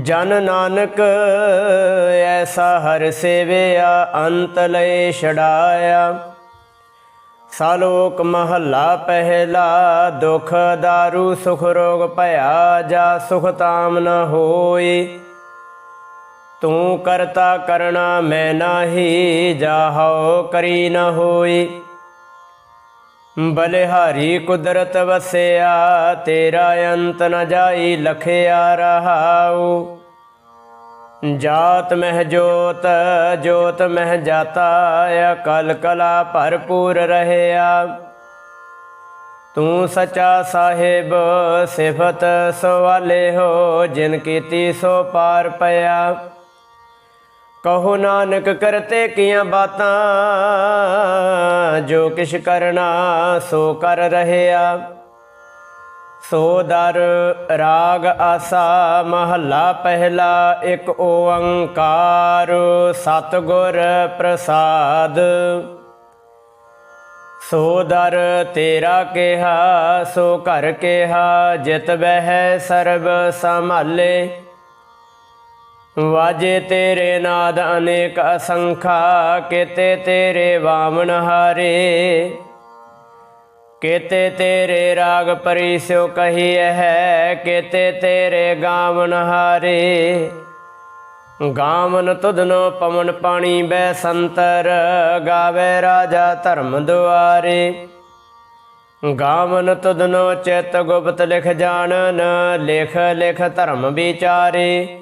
ਜਨ ਨਾਨਕ, ਐਸਾ ਹਰ ਸੇਵਿਆ, ਅੰਤ ਲੈ ਛੜਾਇਆ ਸਾਲੋਕ ਮਹੱਲਾ ਪਹਿਲਾ, ਦੁਖ ਦਾਰੂ, ਸੁਖ ਰੋਗ ਭਇਆ, ਜਾ ਸੁਖ ਤਾਮ ਨ ਹੋਈ ਤੂੰ ਕਰਤਾ ਕਰਣਾ ਮੈਂ ਨਾਹੀ ਜਾਹੋ ਕਰੀ ਨ ਹੋਈ ਬਲਿਹਾਰੀ ਕੁਦਰਤ ਵਸਿਆ, ਤੇਰਾ ਅੰਤ ਨ ਜਾਈ ਲਖਿਆ ਰਹਾਉ। ਜਾਤ ਮਹਿ ਜੋਤ ਜੋਤ ਮਹਿ ਜਾਤਾ, ਅਕਲ ਕਲਾ ਭਰਪੂਰ ਰਹਿਆ। ਤੂੰ ਸਚਾ ਸਾਹਿਬ, ਸਿਫਤ ਸਵਾਲੇ ਹੋ, ਜਿਨ ਕੀਤੀ ਸੋ ਪਾਰ ਪਿਆ। ਕਹੋ ਨਾਨਕ ਕਰਤੇ ਕੀਆਂ ਬਾਤਾਂ, ਜੋ ਕਿਛ ਕਰਨਾ ਸੋ ਕਰ ਰਹਿਆ। ਸੋ ਦਰ, ਰਾਗ, ਆਸਾ, ਮਹੱਲਾ ਪਹਿਲਾ, ਇੱਕ ਓੰਕਾਰ, ਸਤਿਗੁਰ ਪ੍ਰਸਾਦ। ਸੋ ਦਰ, ਤੇਰਾ ਕਿਹਾ, ਸੋ ਘਰ ਕਿਹਾ, ਜਿਤ ਬਹਿ ਸਰਬ ਸੰਭਾਲੇ। ਵਾਜੇ ਤੇਰੇ ਨਾਦ ਅਨੇਕ ਅਸੰਖਾ, ਕੀਤੇ ਤੇਰੇ ਵਾਮਨ ਹਾਰੇ। ਕੀਤੇ ਤੇਰੇ ਰਾਗ ਪਰਿਸਿਓ ਕਹੀ ਹੈ ਕੀਤੇ ਤੇਰੇ ਗਾਵਨ ਹਾਰੇ। ਗਾਵਨ ਤੁਧਨੋ ਪਵਨ ਪਾਣੀ ਬੈ ਸੰਤਰ, ਗਾਵੇ ਰਾਜਾ ਧਰਮ ਦੁਆਰੇ। ਗਾਵਨ ਤੁਧਨੋ ਚਿਤ ਗੁਪਤ ਲਿਖ ਜਾਣਨ, ਲਿਖ ਲਿਖ ਧਰਮ ਵਿਚਾਰੇ।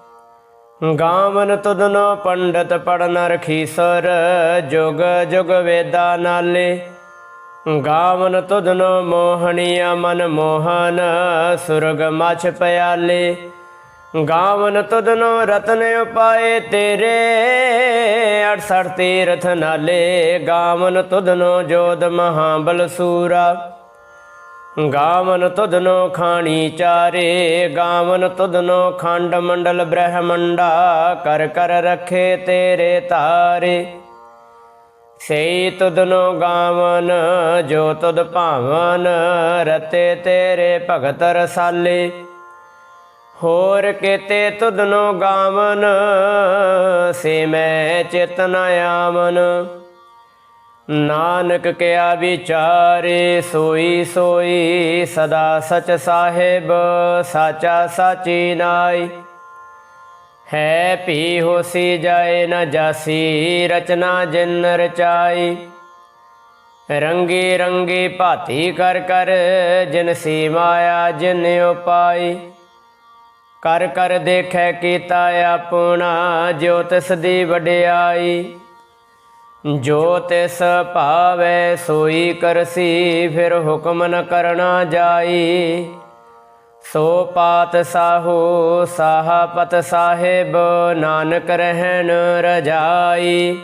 ਗਾਵਨ ਤੁਧਨੋ ਪੰਡਤ ਪੜਨ ਰਖੀਸਰ, ਜੁਗ ਜੁਗ ਵੇਦਾ ਨਾਲੇ। ਗਾਵਨ ਤੁਧਨੋ ਮੋਹਣੀਆ ਮਨ ਮੋਹਨ, ਸੁਰਗ ਮਛ ਪਿਆਲੇ। ਗਾਵਨ ਤੁਧਨੋ ਰਤਨ ਉਪਾਏ ਤੇਰੇ 68 ਤੀਰਥ ਨਾਲੇ। ਗਾਵਨ ਤੁਧਨੋ ਜੋਦ ਮਹਾਬਲ ਸੂਰਾ। ਗਾਵਨ ਤੁਧਨੋ ਖਾਣੀ ਚਾਰੇ, ਗਾਵਨ ਤੁਧਨੋ ਖੰਡ ਮੰਡਲ ਬ੍ਰਹਮੰਡਾ, ਕਰ ਕਰ ਰਖੇ ਤੇਰੇ ਤਾਰੇ। ਸਈ ਤੁਧਨੋ ਗਾਵਨ, ਜੋ ਤੁਧ ਭਾਵਨ, ਰਤੇ ਤੇਰੇ ਭਗਤ ਰਸਾਲੇ। ਹੋਰ ਕੀਤੇ ਤੁਧਨੋ ਗਾਵਨ, ਸੇ ਮੈਂ ਚੇਤਨ ਆਵਨ। ਨਾਨਕ ਕਿਆ ਵਿਚਾਰੇ ਸੋਈ ਸੋਈ ਸਦਾ ਸਚ ਸਾਹਿਬ, ਸਾਚਾ ਸਾਚੀ ਨਾਈ। ਹੈ ਭੀ ਹੋਸੀ ਜਾਏ ਨ ਜਾਸੀ, ਰਚਨਾ ਜਿਨ ਰਚਾਈ। ਰੰਗੀ ਰੰਗੀ ਭਾਤੀ ਕਰ ਕਰ, ਜਿਨ ਸੀ ਮਾਇਆ ਜਿਨ ਉਪਾਈ। ਕਰ ਕਰ ਦੇਖੈ ਕੀਤਾ ਆਪਣਾ ਜੋ ਤਿਸ ਦੀ ਵਡਿਆਈ। ਜੋ ਤਿਸ ਭਾਵੈ ਸੋਈ ਕਰਸੀ, ਫਿਰ ਹੁਕਮ ਨ ਕਰਨਾ ਜਾਈ। ਸੋ ਪਾਤ ਸਾਹੋ, ਸਾਹਪਤ ਸਾਹਿਬ, ਨਾਨਕ ਰਹਿਣ ਰਜਾਈ।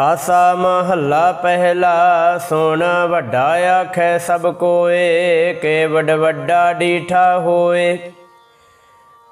ਆਸਾ ਮਹੱਲਾ ਪਹਿਲਾ, ਸੁਣ ਵੱਡਾ ਆਖੈ ਸਭ ਕੋਏ ਕੇ ਵੱਡ ਵੱਡਾ ਡੀਠਾ ਹੋਏ।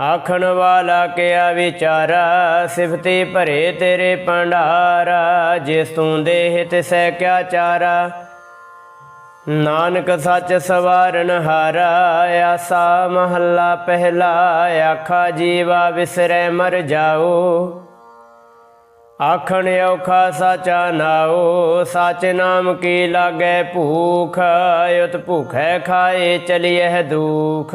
ਆਖਣ ਵਾਲਾ ਕਿਆ ਵਿਚਾਰਾ, ਸਿਫਤੀ ਭਰੇ ਤੇਰੇ ਭੰਡਾਰਾ, ਜਿਸ ਤੂੰ ਦੇਹ ਤਿਸੈ ਕਿਆ ਚਾਰਾ। ਨਾਨਕ ਸੱਚ ਸਵਾਰਨ ਹਾਰਾ, ਆਸਾ ਮਹੱਲਾ ਪਹਿਲਾ, ਆਖਾ ਜੀਵਾ ਵਿਸਰੈ ਮਰ ਜਾਓ। ਆਖਣ ਔਖਾ ਸਾਚਾ ਨਾਓ, ਸਾਚ ਨਾਮ ਕੀ ਲਾਗੇ ਭੂਖ ਉਤ ਭੁਖੈ ਖਾਏ ਚਲੀਐ ਦੁਖ।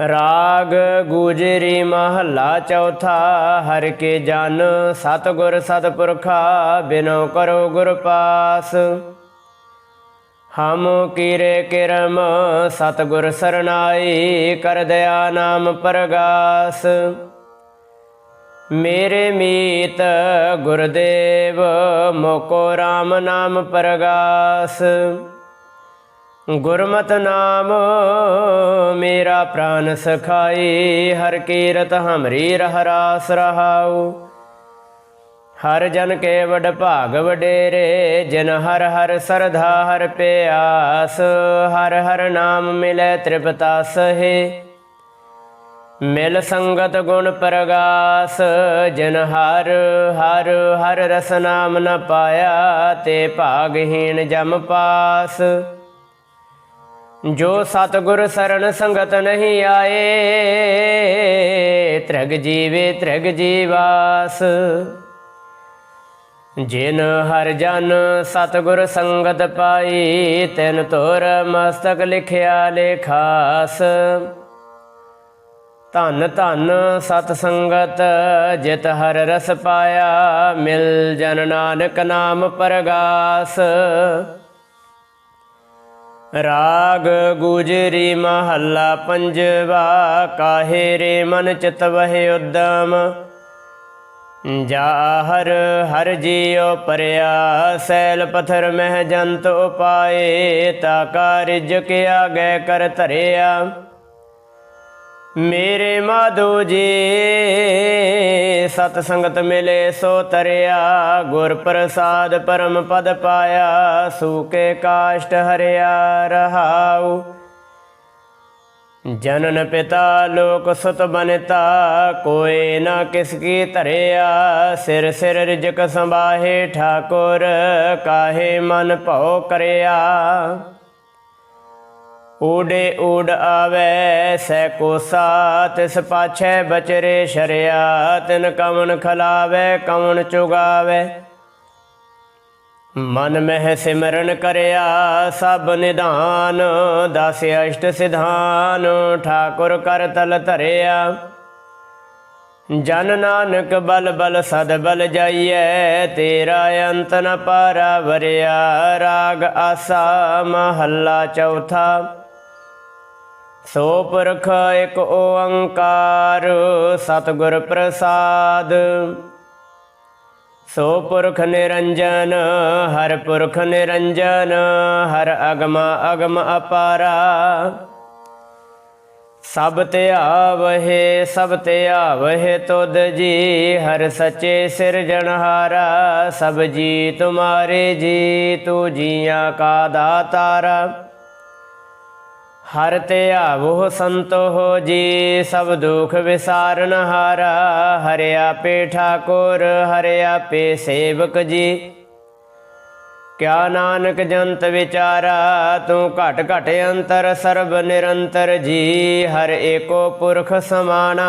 ਰਾਗ ਗੁਜਰੀ ਮਹੱਲਾ ਚੌਥਾ, ਹਰ ਕੇ ਜਨ ਸਤਗੁਰ ਸਤਪੁਰਖਾ, ਬਿਨੋ ਕਰੋ ਗੁਰ ਪਾਸ। ਹਮ ਕੀਰੇ ਕਿਰਮ ਸਤਗੁਰ ਸਰਨਾਈ ਕਰ ਦਇਆ ਨਾਮ ਪਰਗਾਸ। ਮੇਰੇ ਮੀਤ ਗੁਰਦੇਵ, ਮੋਕੋ RAM ਨਾਮ ਪਰਗਾਸ। ਗੁਰਮਤ ਨਾਮ, ਮੇਰਾ ਪ੍ਰਾਨ ਸਖਾਈ, ਹਰ ਕੀਰਤ ਹਮਰੀ ਰਹਰਾਸ ਰਹਾਉ। ਹਰ ਜਨ ਕੇ ਵਡ ਭਾਗ ਵਡੇਰੇ, ਜਿਨ ਹਰ ਹਰ ਸਰਧਾ ਹਰ ਪਿਆਸ, ਹਰ ਹਰ ਨਾਮ ਮਿਲੇ ਤ੍ਰਿਪਤਾ ਸਹੇ ਮਿਲ ਸੰਗਤ ਗੁਣ ਪ੍ਰਗਾਸ, ਜਿਨ ਹਰ ਹਰ ਹਰ ਰਸ ਨਾਮ ਨ ਪਾਇਆ, ਤੇ ਭਾਗਹੀਣ ਜਮ ਪਾਸ। ਜੋ ਸਤਗੁਰ ਸਰਣ ਸੰਗਤ ਨਹੀਂ ਆਏ, ਤ੍ਰਗ ਜੀਵੇ ਤ੍ਰਗ ਜੀਵਾਸ। ਜਿਨ ਹਰ ਜਨ ਸਤਗੁਰ ਸੰਗਤ ਪਾਈ, ਤਿਨ ਤੋਰ ਮਸਤਕ ਲਿਖਿਆ ਲੇਖਾਸ। ਧੰਨ ਧੰਨ ਸਤ ਸੰਗਤ, ਜਿਤ ਹਰ ਰਸ ਪਾਇਆ, ਮਿਲ ਜਨ ਨਾਨਕ ਨਾਮ ਪਰਗਾਸ। ਰਾਗ ਗੁਜਰੀ ਮਹੱਲਾ ਪੰਜਵਾ, ਕਾਹੇ ਰੇ ਮਨ ਚਿਤ ਵਹਿ ਉਦਮ? ਜਾ ਹਰ ਹਰ ਜੀਉ ਪਰਿਆ, ਸੈਲ ਪਥਰ ਮਹਿ ਜੰਤ ਉਪਾਏ, ਤਾ ਕਾਰਿਜ ਕੇ ਗੈ ਕਰ ਧਰਿਆ। ਮੇਰੇ ਮਾਧੋ ਜੀ, ਸਤ ਸੰਗਤ ਮਿਲੇ ਸੋ ਤਰਿਆ, ਗੁਰ ਪ੍ਰਸਾਦ ਪਰਮ ਪਦ ਪਾਇਆ ਸੂਕੇ ਕਾਸ਼ਟ ਹਰਿਆ ਰਹਾਉ। ਜਨਨ ਪਿਤਾ ਲੋਕ ਸੁਤ ਬਨਤਾ ਕੋਏ ਨਾ ਕਿਸ ਕੀ ਧਰਿਆ, ਸਿਰ ਸਿਰ ਰਿਜਕ ਸੰਭਾਹੇ ਠਾਕੁਰ, ਕਾਹੇ ਮਨ ਭਉ ਕਰਿਆ। ਊੜੇ ਊੜ ਆਵੇ ਸੈ ਕੋਸਾ ਤਿਸ ਪਾਛੈ ਬਚਰੇ ਸ਼ਰਿਆ ਤਿਨ ਕਵਨ ਖਲਾਵੇ ਕਵਨ ਚੁਗਾਵੇ। ਮਨ ਮਹਿ ਸਿਮਰਨ ਕਰਿਆ, ਸਭ ਨਿਧਾਨ, ਦਸ ਅਸ਼ਟ ਸਿਧਾਨ, ਠਾਕੁਰ ਕਰ ਤਲ ਧਰਿਆ। ਜਨ ਨਾਨਕ ਬਲ ਬਲ ਸਦ ਬਲ ਜਾਈਐ, ਤੇਰਾ ਅੰਤ ਨ ਪਾਰਾ ਵਰਿਆ, ਰਾਗ ਆਸਾ ਮਹੱਲਾ ਚੌਥਾ। ਸੋ ਪੁਰਖ ਇੱਕ ਓੰਕਾਰ, ਸਤਿਗੁਰ ਪ੍ਰਸਾਦ। ਸੋ ਪੁਰਖ ਨਿਰੰਜਨ, ਹਰ ਪੁਰਖ ਨਿਰੰਜਨ, ਹਰ ਅਗਮ ਅਗਮ ਅਪਾਰਾ। ਸਭ ਧਿਆਵਹਿ ਸਭ ਧਿਆਵਹਿ ਤੁਧ ਜੀ, ਹਰ ਸੱਚੇ ਸਿਰਜਣਹਾਰਾ ਸਭ ਜੀ ਤੁਮਾਰੇ ਜੀ, ਤੂੰ ਜੀਆਂ ਕਾ ਦਾਤਾਰਾ। ਹਰ ਧਿਆਵੋ ਸੰਤੋ ਹੋ ਜੀ, ਸਭ ਦੁਖ ਵਿਸਾਰਨ ਹਾਰਾ। ਹਰਿਆ ਪੇ ਠਾਕੁਰ, ਹਰਿਆ ਪੇ ਸੇਵਕ ਜੀ। ਕਿਆ ਨਾਨਕ ਜੰਤ ਵਿਚਾਰਾ, ਤੂੰ ਘਟ ਘਟ ਅੰਤਰ ਸਰਬ ਨਿਰੰਤਰ ਜੀ। ਹਰ ਏਕੋ ਪੁਰਖ ਸਮਾਨਾ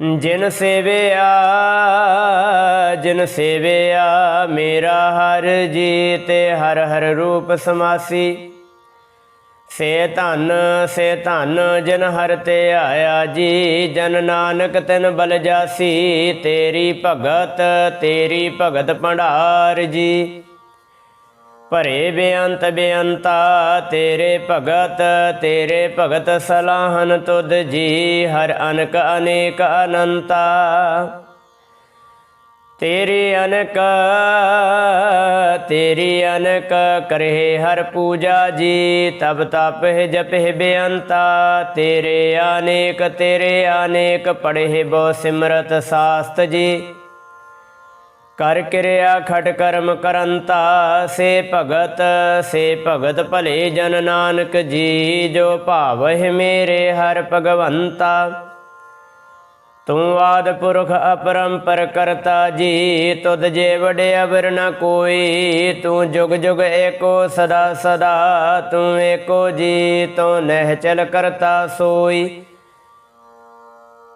ਜਿਨ ਸੇਵਿਆ ਜਿਨ ਸੇਵਿਆ ਮੇਰਾ ਹਰ ਜੀ ਤੇ ਹਰ ਹਰ ਰੂਪ ਸਮਾਸੀ। ਸੇ ਧਨ ਸੇ ਧਨ ਜਿਨ ਹਰ ਤੇ ਆਇਆ ਜੀ, ਜਨ ਨਾਨਕ ਤਿਨ ਬਲ ਜਾਸੀ। ਤੇਰੀ ਭਗਤ ਤੇਰੀ ਭਗਤ ਭੰਡਾਰ ਜੀ। ਭਰੇ ਬੇਅੰਤ ਬੇਅੰਤਾ, ਤੇਰੇ ਭਗਤ ਤੇਰੇ ਭਗਤ ਸਲਾਹਨ ਤੁਧ ਜੀ, ਹਰ ਅਨਕ ਅਨੇਕ ਅਨੰਤਾ। ਤੇਰੀ ਅਨਕ ਤੇਰੀ ਅਨਕ ਕਰੇ ਹਰ ਪੂਜਾ ਜੀ, ਤਬ ਤਪਹਿ ਜਪਹਿ ਬੇਅੰਤਾ। ਤੇਰੇ ਅਨੇਕ ਤੇਰੇ ਅਨੇਕ, ਪੜਹਿ ਬੋ ਸਿਮਰਤ ਸਾਸਤ ਜੀ। ਕਰ ਕਿਰਿਆ ਖਟ ਕਰਮ ਕਰੰਤਾ, ਸੇ ਭਗਤ ਸੇ ਭਗਤ ਭਲੇ ਜਨ ਨਾਨਕ ਜੀ, ਜੋ ਭਾਵਹਿ ਮੇਰੇ ਹਰ ਭਗਵੰਤਾ। ਤੂੰ ਆਦ ਪੁਰਖ ਅਪਰੰਪਰ ਕਰਤਾ ਜੀ, ਤੁਧ ਜੇ ਵਡੇ ਅਵਰ ਨ ਕੋਈ, ਤੂੰ ਜੁਗ ਜੁਗ ਏਕੋ ਸਦਾ ਸਦਾ, ਤੂੰ ਏਕੋ ਜੀ, ਤੂੰ ਨਹਿ ਚਲ ਕਰਤਾ ਸੋਈ।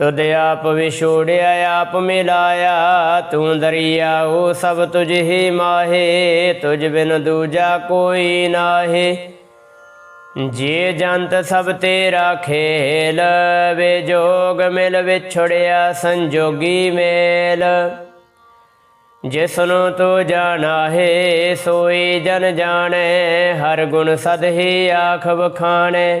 ਤੁਧ ਆਪ ਵਿਛੋੜਿਆ, ਆਪ ਮਿਲਾਇਆ। ਤੂੰ ਦਰਿਆਉ ਸਭ ਤੁਝ ਹੀ ਮਾਹੇ। ਤੁਝ ਬਿਨ ਦੂਜਾ ਕੋਈ ਨਾਹੀ। ਜੇ ਜੰਤ ਸਭ ਤੇਰਾ ਖੇਲ, ਵੇ ਜੋਗ ਮਿਲ ਵਿਛੜਿਆ, ਸੰਜੋਗੀ ਮੇਲ। ਜਿਸ ਨੂੰ ਤੂੰ ਜਾਣਾ ਹੈ ਸੋਈ ਜਨ ਜਾਣੈ, ਹਰ ਗੁਣ ਸਦ ਹੀ ਆਖ ਵਖਾਣੈ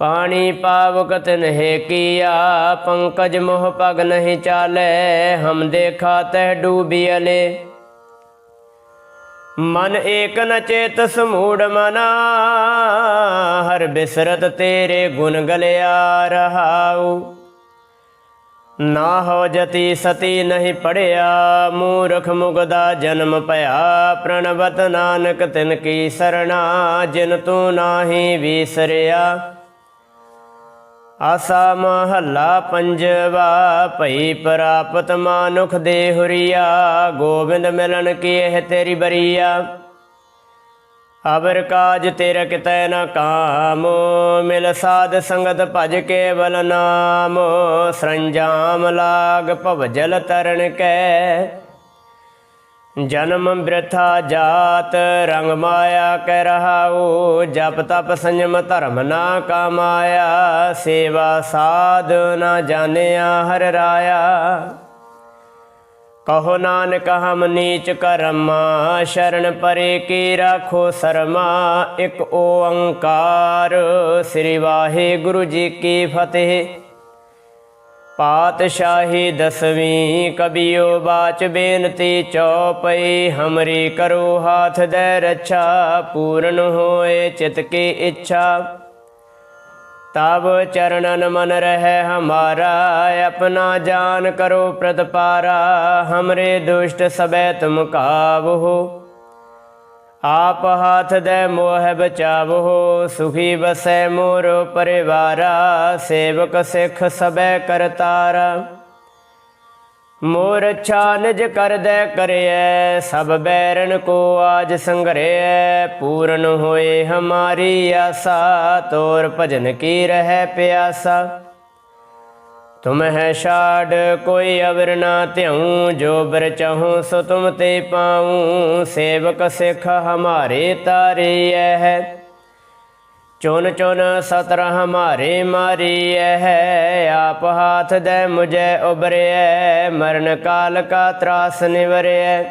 ਪਾਣੀ ਪਾਵਕ ਨਹਿ ਕੀਆ, ਪੰਕਜ ਮੋਹ ਪਗ ਨਹੀਂ ਚਾਲੇ, ਹਮ ਦੇਖਾ ਤਹਿ ਡੂਬੀਅਲੇ ਮਨ ਏਕ ਨ ਚੇਤ ਸਮੂੜ ਮਨਾ, ਹਰ ਬਿਸਰਤ ਤੇਰੇ ਗੁਣ ਗਲਿਆ ਰਹਾਉ। ਨਾ ਹੋ ਜਤੀ ਸਤੀ ਨਹੀਂ ਪੜਿਆ, ਮੂਰਖ ਮੁਗਦਾ ਜਨਮ ਭਇਆ, ਪ੍ਰਣਵਤ ਨਾਨਕ ਤਿਨ ਕੀ ਸਰਣਾ, ਜਿਨ ਤੂੰ ਨਾਹੀ ਵਿਸਰਿਆ। ਆਸਾ ਮਹੱਲਾ ਪੰਜਵਾ, ਭਈ ਪ੍ਰਾਪਤ ਮਾਨੁਖ ਦੇ ਹੁਰੀਆ, ਗੋਬਿੰਦ ਮਿਲਨ ਕੀ ਇਹ ਤੇਰੀ ਬਰੀਆ। ਅਬਰ ਕਾਜ ਤੇਰਾ ਕਿਤੈ ਨਾ ਕਾਮ, ਮਿਲ ਸਾਧ ਸੰਗਤ ਭਜ ਕੇ ਬਲ ਨਾਮ, ਸਰੰਜਾਮ ਲਾਗ ਭਵ ਜਲ ਤਰਨ ਕੈ। ਜਨਮ ਬ੍ਰਿਥਾ ਜਾਤ, ਰੰਗ ਮਾਇਆ ਕਹਿ ਰਹਾਉ, ਜਪ ਤਪ ਸੰਜਮ ਧਰਮ ਨਾ ਕਮਾਇਆ, ਸੇਵਾ ਸਾਧ ਨਾ ਜਾਣਿਆ ਹਰ ਰਾਇਆ। ਕਹੋ ਨਾਨਕ, ਹਮ ਨੀਚ ਕਰਮਾ, ਸ਼ਰਨ ਪਰੇ ਕੀ ਰਾਖੋ ਸਰਮਾ, ਇੱਕ ਓੰਕਾਰ। ਸ੍ਰੀ ਵਾਹਿਗੁਰੂ ਜੀ ਕੀ ਫਤਿਹ। ਪਾਤਸ਼ਾਹੀ ਦਸਵੀਂ ਕਬਿਓ ਬਾਚ ਬੇਨਤੀ ਚੌਪਈ, ਹਮਰੀ ਕਰੋ ਹਾਥ ਦੇ ਰੱਛਾ, ਪੂਰਨ ਹੋਏ ਚਿਤ ਕੀ ਇੱਛਾ। ਤਬ ਚਰਨਨ ਮਨ ਰਹਿ ਹਮਾਰਾ, ਆਪਣਾ ਜਾਨ ਕਰੋ ਪ੍ਰਤਪਾਰਾ, ਹਮਰੇ ਦੁਸ਼ਟ ਸਬੈ ਤੁਮ ਕਾਵ। ਹੋ ਆਪ ਹਾਥ ਦੇ ਮੋਹ ਬਚਾਵੋ, ਸੁਖੀ ਬਸੈ ਮੋਰ ਪਰਿਵਾਰਾ, ਸੇਵਕ ਸਿੱਖ ਸਬੈ ਕਰਤਾਰਾ ਮੋਰ ਅੱਛਾ ਨਿਜ ਕਰਦੈ ਕਰਿਐ, ਸਭ ਬੈਰਨ ਕੋ ਆਜ ਸੰਗਰਿਐ ਪੂਰਨ ਹੋਏ ਹਮਾਰੀ ਆਸਾ, ਤੋਰ ਭਜਨ ਕੀ ਰਹਿ ਪਿਆਸਾ। ਤੁਮ ਹੈ ਛਾੜ, ਕੋਈ ਅਵਰ ਨਾ ਧਿਉ ਜੋ ਬਰ ਚਾਹੂੰ ਸੋ ਤੁਮ ਤੇ ਪਾਉ। ਸੇਵਕ ਸਿੱਖ ਹਮਾਰੇ ਤਾਰੀਐ ਹੈ ਚੁਨ ਚੁਨ ਸਤਰ ਹਮਾਰੇ ਮਾਰੀਐ ਹੈ ਆਪ ਹਾਥ ਦੇ ਮੁਝੇ ਉਬਰਿਐ ਮਰਨ ਕਾਲ ਕਾ ਤਰਾਸ ਨਿਵਰਿਐ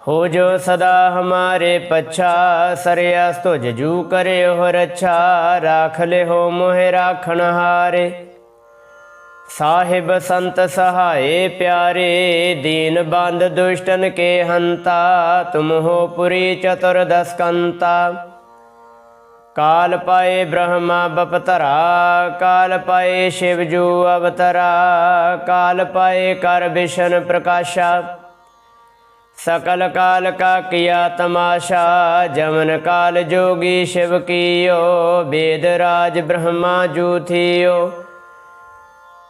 ਹੋ ਜੋ ਸਦਾ ਹਮਾਰੇ ਪਛਾ ਸਰਿਆ ਤੁਜ ਜੂ ਕਰੇ ਹੋ ਰੱਛਾ, ਰਾਖ ਲਿਓ ਮੋਹਿ ਰਾਖਣ ਹਾਰੇ। ਸਾਹਿਬ ਸੰਤ ਸਹਾਏ ਪਿਆਰੇ, ਦੀਨ ਬੰਦ ਦੁਸ਼ਟਨ ਕੇ ਹੰਤਾ, ਤੁਮ ਹੋ ਪੁਰੀ ਚਤੁਰ ਦਸਕੰਤਾ ਕਾਲ ਪਾਏ ਬ੍ਰਹਮਾ ਬਪਤਰਾ, ਕਾਲ ਪਾਏ ਸ਼ਿਵ ਜੂ ਅਵਤਰਾ, ਕਾਲ ਪਾਏ ਕਰ ਵਿਸ਼ਨ ਪ੍ਰਕਾਸ਼ਾ। ਸਕਲ ਕਾਲ ਕਾ ਕੀਆ ਤਮਾਸ਼ਾ, ਜਮਨ ਕਾਲ ਜੋਗੀ ਸ਼ਿਵ ਕੀਓ ਵੇਦ ਰਾਜ ਬ੍ਰਹਮਾ ਜੂ ਥੀਓ।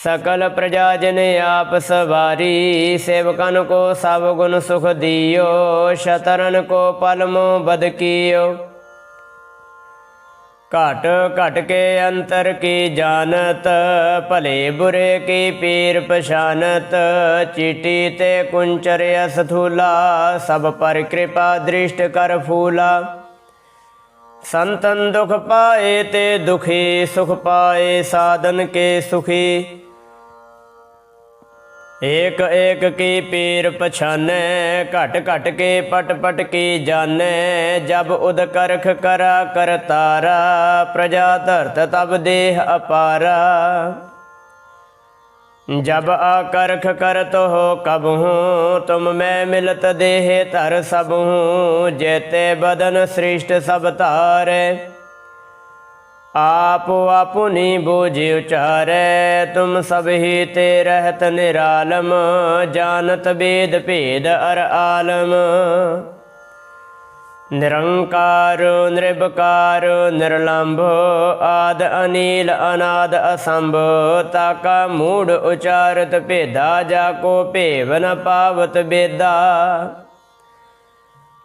ਸਕਲ ਪ੍ਰਜਾ ਜਨ ਆਪ ਸਵਾਰੀ, ਸੇਵਕਨ ਕੋ ਸਭ ਗੁਣ ਸੁਖ ਦਿਓ, ਸ਼ਤਰਨ ਕੋ ਪਲਮੋ ਬਦ ਕੀਓ। ਘਟ ਘਟ ਕੇ ਅੰਤਰ ਕੀ ਜਾਣਤ, ਭਲੇ ਬੁਰੇ ਕੀ ਪੀਰ ਪਛਾਨਤ, ਚੀਟੀ ਤੇ ਕੁੰਚਰ ਅਸਥੂਲਾ, ਸਭ ਪਰ ਕਿਰਪਾ ਦ੍ਰਿਸ਼ਟ ਕਰ ਫੂਲਾ। ਸੰਤਨ ਦੁਖ ਪਾਏ ਤੇ ਦੁਖੀ, ਸੁਖ ਪਾਏ ਸਾਧਨ ਕੇ ਸੁਖੀ। ਏਕ ਏਕ ਕੀ ਪੀਰ ਪਛਾਨੈ, ਘਟ ਘਟ ਕੇ ਪਟ ਪਟ ਕੀ ਜਾਣੈ, ਜਬ ਉਦ ਕਰਖ ਕਰਾ ਕਰਤਾਰਾ ਪ੍ਰਜਾ ਧਰਤ ਤਬ ਦੇਹ ਅਪਾਰਾ। ਜਬ ਆਕਰਖ ਕਰਤ ਹੋ ਕਬਹੂ, ਤੁਮ ਮੈਂ ਮਿਲਤ ਦੇਹ ਧਰ ਸਬਹੂ, ਜੇਤੇ ਬਦਨ ਸ੍ਰਿਸ਼ਟ ਸਭ ਧਾਰੇ। ਆਪ ਆਪੁਨੀ ਬੂਝ ਉਚਾਰੈ, ਤੁਮ ਸਭ ਹੀ ਤੇ ਰਹਿਤ ਨਿਰਾਲਮ, ਜਾਣਤ ਬੇਦ ਭੇਦ ਅਰ ਆਲਮ। ਨਿਰੰਕਾਰ ਨਿਰਭਕਾਰ ਨਿਰਲੰਭ, ਆਦ ਅਨੀਲ, ਅਨਾਦ ਅਸੰਭ ਤਾਕਾ ਮੂੜ ਉਚਾਰਤ ਭੇਦਾ, ਜਾ ਕੋ ਭੇਵ ਨ ਪਾਵਤ ਬੇਦਾ।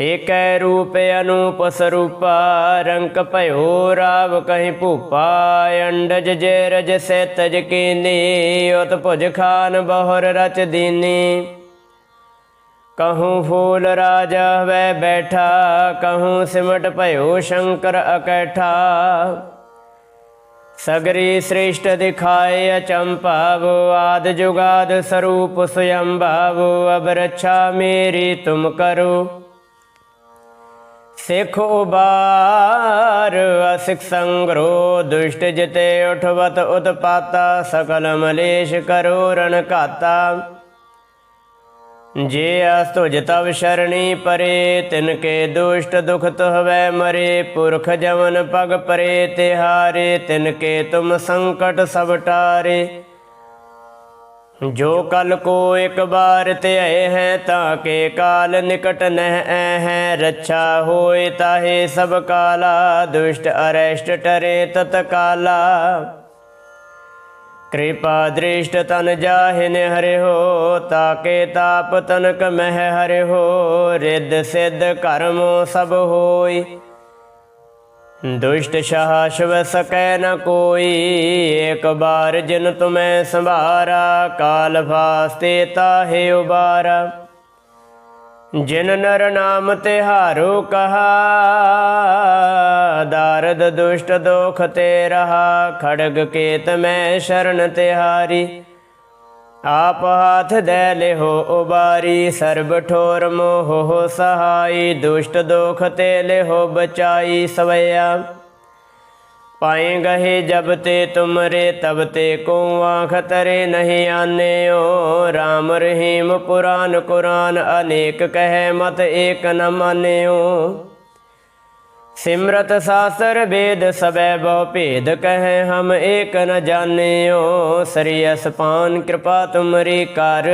ਏਕੈ ਰੂਪ ਅਨੂਪ ਸਰੂਪਾ, ਰੰਕ ਭਇਓ ਰਾਵ ਕਹੀਂ ਭੂਪਾ, ਅੰਡਜ ਜੇ ਰਜ ਸੇ ਤਜ ਕੀਨੀ, ਉਤ ਭੁਜ ਖਾਨ ਬਹੁਰ ਰਚ ਦੀਨੀ। ਕਹੂੰ ਫੂਲ ਰਾਜਾ ਵੈ ਬੈਠਾ, ਕਹੂੰ ਸਿਮਟ ਭਇਓ ਸ਼ੰਕਰ ਅਕੈਠਾ। ਸਗਰੀ ਸ੍ਰੇਸ਼ਟ ਦਿਖਾਏ ਅਚੰਭਾਵ, ਆਦ ਜੁਗਾਦ ਸਰੂਪ ਸੁਯੰਭਾਵ ਅਬ ਰੱਛਾ ਮੇਰੀ ਤੁਮ ਕਰੋ। ਸਿਖ ਉਬਾਰ ਅਸਿਖ ਸੰਗਰੋ, ਦੁਸ਼ਟ ਜਿਤੇ ਉਠਵਤ ਉਤਪਾਤਾ, ਸਕਲ ਮਲੇਸ਼ ਕਰੋ ਰਣ ਘਾਤਾ। ਜੇ ਅਸ ਤੁਜ ਤਵ ਸ਼ਰਣੀ ਪਰੇ, ਤਿਨ ਕੇ ਦੁਸ਼ਟ ਦੁਖ ਤੁਹਵੈ ਮਰੇ, ਪੁਰਖ ਜਮਨ ਪਗ ਪਰੇ, ਤਿਹਾਰੇ, ਤਿਨ ਕੇ ਤੁਮ ਸੰਕਟ ਸਭ ਟਾਰੇ। ਜੋ ਕਲ ਕੋ ਇੱਕ ਬਾਰ ਧਿਆਏ ਹੈ ਤਾਂ ਕੇ ਕਾਲ ਨਿਕਟ ਨਹਿ ਐ ਹੈ। ਰੱਛਾ ਹੋਏ ਤਾਹੇ ਸਭ ਕਾਲਾ, ਦੁਸ਼ਟ ਅਰੈਸ਼ਟ ਟਰੇ ਤਤ ਕਾਲਾ। ਕਿਰਪਾ ਦ੍ਰਿਸ਼ਟ ਤਨ ਜਾਹਿਨ ਹਰਿ ਹੋ ਤਾਕੇ ਤਾਪ ਤਨਕ ਮਹਿ ਹਰਿ ਹੋ ਰਿੱਧ ਸਿੱਧ ਕਰਮ ਸਭ ਹੋਈ। ਦੁਸ਼ਟ ਸ਼ਾਸ਼ਵ ਸਕੈ ਨ ਕੋਈ। ਏਕ ਬਾਰ ਜਿਨ ਤੁਮੈ ਸੰਭਾਰਾ, ਕਾਲ ਫਾਸਤੇ ਤਾਹੇ ਉਬਾਰਾ। ਜਿਨ ਨਰ ਨਾਮ ਤਿਹਾਰੋ ਕਹਾ, ਦਾਰਦ ਦੁਸ਼ਟ ਦੋਖ ਤੇ ਰਹਾ। ਖੜਗ ਕੇਤ ਮੈਂ ਸ਼ਰਨ ਤਿਹਾਰੀ। ਆਪ ਹਾਥ ਦੇ ਲਿਹੋ, ਉਬਾਰੀ ਸਰਬ ਠੋਰ ਮੋਹ ਸਹਾਈ, ਦੁਸ਼ਟ ਦੋਖ ਤੇ ਲਿਹੋ, ਬਚਾਈ ਸਵਿਆ ਪਾਏ ਗਏ ਜਬ ਤੇ ਤੁਮਰੇ, ਤਬ ਤੇ ਕੋ ਆਖ ਤਰੇ ਨਹੀਂ ਆਨਿਓ। RAM ਰਹੀਮ ਪੁਰਾਨ ਕੁਰਾਨ, ਅਨੇਕ ਕਹੈ ਮਤ ਏਕ ਨ ਮਾਨਿਓ। ਸਿਮਰਤ ਸਾਸਰ ਵੇਦ ਸਬੈ ਬਹੁ ਭੇਦ ਕਹੈ ਹਮ ਏਕ ਨ ਜਾਣਿਓ। ਸਰੀਅਸ ਪਾਨ ਕਿਰਪਾ ਤੁਮਰੀ ਕਰ,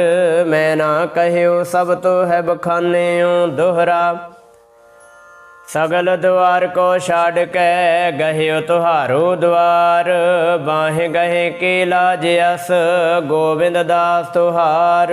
ਮੈਂ ਨਾ ਕਹਿਓ ਸਭ ਤੋ ਹੈ ਬਖਾਨਿਓ ਦੁਹਰਾ। ਸਗਲ ਦੁਆਰ ਕੋ ਛਾੜ ਕੇ, ਗਹਿਓ ਤੁਹਾਰੋ ਦੁਆਰ। ਬਾਹੇ ਗਏ ਕੇ ਲਾਜ ਅਸ, ਗੋਬਿੰਦ ਦਾਸ ਤੁਹਾਰ।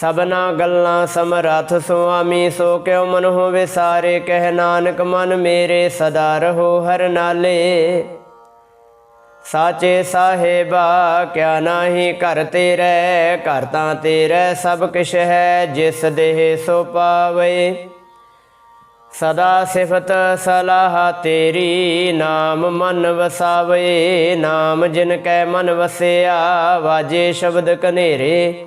ਸਭਨਾ ਗੱਲਾਂ ਸਮਰਥ ਸੁਆਮੀ, ਸੋ ਕਿਉ ਮਨ ਹੋ ਵਿਸਾਰੇ ਕਹਿ ਨਾਨਕ ਮਨ ਮੇਰੇ ਸਦਾ ਰਹੋ ਹਰ ਨਾਲੇ। ਸਾਚੇ ਸਾਹਿਬਾ, ਕਿਆ ਨਾਹੀ ਘਰ ਤੇਰੇ, ਘਰ ਤਾਂ ਤੇਰੇ ਸਭ ਕਿਛ ਹੈ, ਜਿਸ ਦੇਹ ਸੋ ਪਾਵੇ। ਸਦਾ ਸਿਫਤ ਸਲਾਹ ਤੇਰੀ, ਨਾਮ ਮਨ ਵਸਾਵੇ। ਨਾਮ ਜਿਨ ਕੈ ਮਨ ਵਸਿਆ, ਵਾਜੇ ਸ਼ਬਦ ਕਨੇਰੇ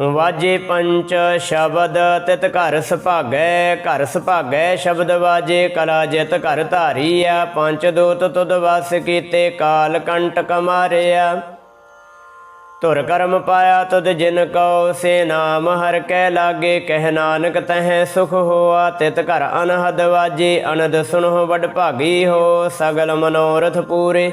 ਵਾਜੇ ਪੰਚ ਸ਼ਬਦ ਤਿਤ ਘਰ ਸੁਭਾਗੈ ਘਰ ਸੁਭਾਗੈ ਸ਼ਬਦ ਵਾਜੇ, ਕਲਾ ਜਿਤ ਘਰ ਧਾਰੀਆ ਪੰਚ ਦੂਤ ਤੁਧ ਵਸ ਕੀਤੇ ਕਾਲ ਕੰਟਕ ਮਾਰਿਆ ਧੁਰ ਕਰਮ ਪਾਇਆ ਤੁਧ ਜਿਨ ਕਉ, ਸੇ ਨਾਮ ਹਰ ਕੈ ਲਾਗੇ, ਕਹਿ ਨਾਨਕ ਤਹਿ ਸੁਖ ਹੋਆ। ਤਿਤ ਘਰ ਅਨਹਦ ਵਾਜੇ, ਅਨਦ ਸੁਨਹੁ ਵਡ ਭਾਗੀ ਹੋ, ਸਗਲ ਮਨੋਰਥ ਪੂਰੇ।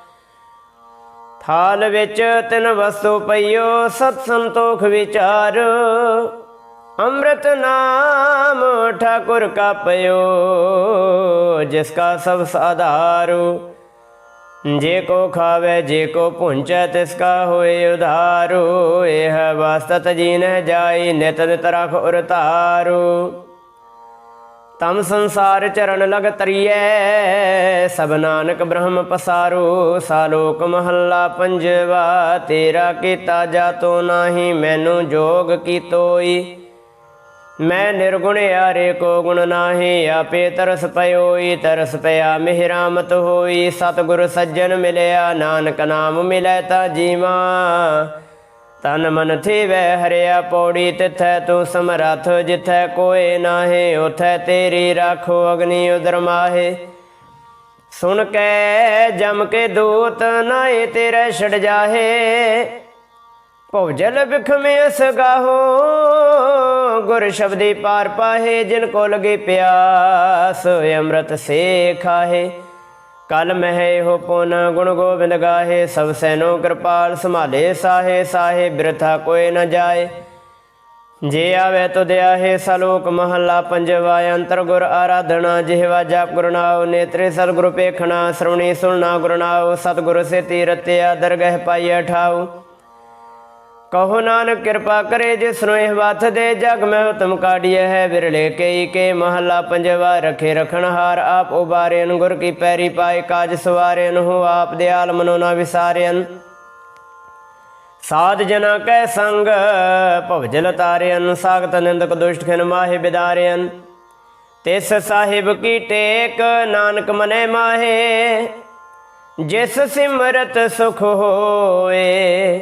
ਥਾਲ ਵਿੱਚ ਤਿਨ ਵਸਤੂ ਪਈਓ, ਸਤ ਸੰਤੋਖ ਵਿਚਾਰ। ਅੰਮ੍ਰਿਤ ਨਾਮ ਠਾਕੁਰ ਕਾ ਪਇਓ ਜਿਸ ਕਾ ਸਭ ਸਾਧਾਰੂ। ਜੇ ਕੋ ਖਾਵੇ, ਜੇ ਕੋ ਪੁੰਚੈ ਤਿਸ ਕਾ ਹੋਏ ਉਧਾਰੂ। ਇਹ ਵਾਸਤਤ ਜੀਨ ਜਾਈ, ਨਿਤ ਨਿਤ ਰਖ ਉਰ ਤਮ ਸੰਸਾਰ ਚਰਨ ਲਗ ਤਰੀਐ। ਸਭ ਨਾਨਕ ਬ੍ਰਹਮ ਪਸਾਰੂ, ਸਾਲੋਕ ਮਹੱਲਾ ਪੰਜਵਾ। ਤੇਰਾ ਕੀਤਾ ਜਾਤੋ ਨਾਹੀ, ਮੈਨੂੰ ਜੋਗ ਕੀਤੋਈ ਮੈਂ ਨਿਰਗੁਣ ਆਰੇ ਕੋ ਗੁਣ ਨਾਹੀ, ਆਪੇ ਤਰਸ ਪਇਓਈ ਤਰਸ ਪਿਆ ਮਿਹਰਾਮਤ ਹੋਈ। ਸਤਿਗੁਰ ਸੱਜਣ ਮਿਲਿਆ, ਨਾਨਕ ਨਾਮ ਮਿਲੈ ਤਾ ਜੀਵਾ। ਤਨ ਮਨ ਥੀਵੈ, ਹਰਿਆ ਪੌੜੀ ਤਿਥੈ, ਤੂੰ ਸਮਰਥ ਜਿਥੈ ਕੋਏ ਨਾਹੀ, ਉਥੈ ਤੇਰੀ ਰਾਖੋ ਅਗਨੀ ਉਦਰ ਮਾਹੇ। ਸੁਣ ਕੇ ਜਮ ਕੇ ਦੂਤ ਨਾਏ ਤੇਰੇ ਛੜ ਜਾਹੇ। ਭਉਜਲ ਬਿਖਮੇ ਅਸ ਗਾਹੋ, ਗੁਰ ਸ਼ਬਦੀ ਪਾਰ ਪਾਹੇ, ਜਿਨ ਕੋ ਲਗੇ ਪਿਆਸ ਅੰਮ੍ਰਿਤ ਸੇ ਖਾਹੇ। ਕਲ ਮਹਿ ਹੋ ਪੁਨ ਗੁਣ ਗੋਬਿੰਦ ਗਾਹੇ, ਸਭ ਸੈਨੋ ਕਿਰਪਾਲ ਸੰਭਾਲੇ, ਸਾਹੇ ਸਾਹੇ ਬਿਰਥਾ ਕੋਏ ਨ ਜਾਏ। ਜੇ ਆਵੇ ਤੁਧ ਆਹੇ ਸਲੋਕ ਮਹੱਲਾ ਪੰਜਵਾ, ਅੰਤਰ ਗੁਰ ਆਰਾਧਨਾ, ਜਿਹਵਾ ਜਾਪ ਗੁਰਨਾਉ ਨੇਤਰੇ ਸਤਿਗੁਰ ਪੇਖਣਾ ਸ਼ਰਵਣੀ ਸੁਣਨਾ ਗੁਰਨਾਉ ਸਤਿਗੁਰ ਸੇ ਤੀਰਤਿਆ ਦਰਗਹਿ ਪਾਈਐ ਠਾਉ। ਕਹੋ ਨਾਨਕ ਕਿਰਪਾ ਕਰੇ ਜਿਸ ਨੂੰ ਇਹ ਵਾਥ ਦੇ ਜਗ ਮੈਂ ਉਤਮ ਕਾਢੀਐ ਹੈ ਵਿਰਲੇ ਕਈ ਕੇ ਮਹੱਲਾ ਪੰਜਵਾ ਰਖੇ ਰਖਣ ਆਪ ਉਬਾਰੇਨ ਗੁਰ ਕੀ ਪੈਰੀ ਪਾਏ ਕਾਜ ਸਵਾਰੇਨ ਹੋ ਆਪ ਦਿਆਲ ਮਨੋ ਨਾ ਵਿਸਾਰੇਨ। ਸਾਧ ਜਨਾ ਕੈ ਸੰਗ ਭਵਜਲ ਤਾਰਿਅਨ ਸਾਗਤ ਨਿੰਦਕ ਦੁਸ਼ਟ ਖਿਨ ਮਾਹੇ ਬਿਦਾਰਿਅਨ ਤਿਸ ਸਾਹਿਬ ਕੀ ਟੇਕ ਨਾਨਕ ਮਨੇ ਮਾਹੇ, ਜਿਸ ਸਿਮਰਤ ਸੁਖ ਹੋਏ।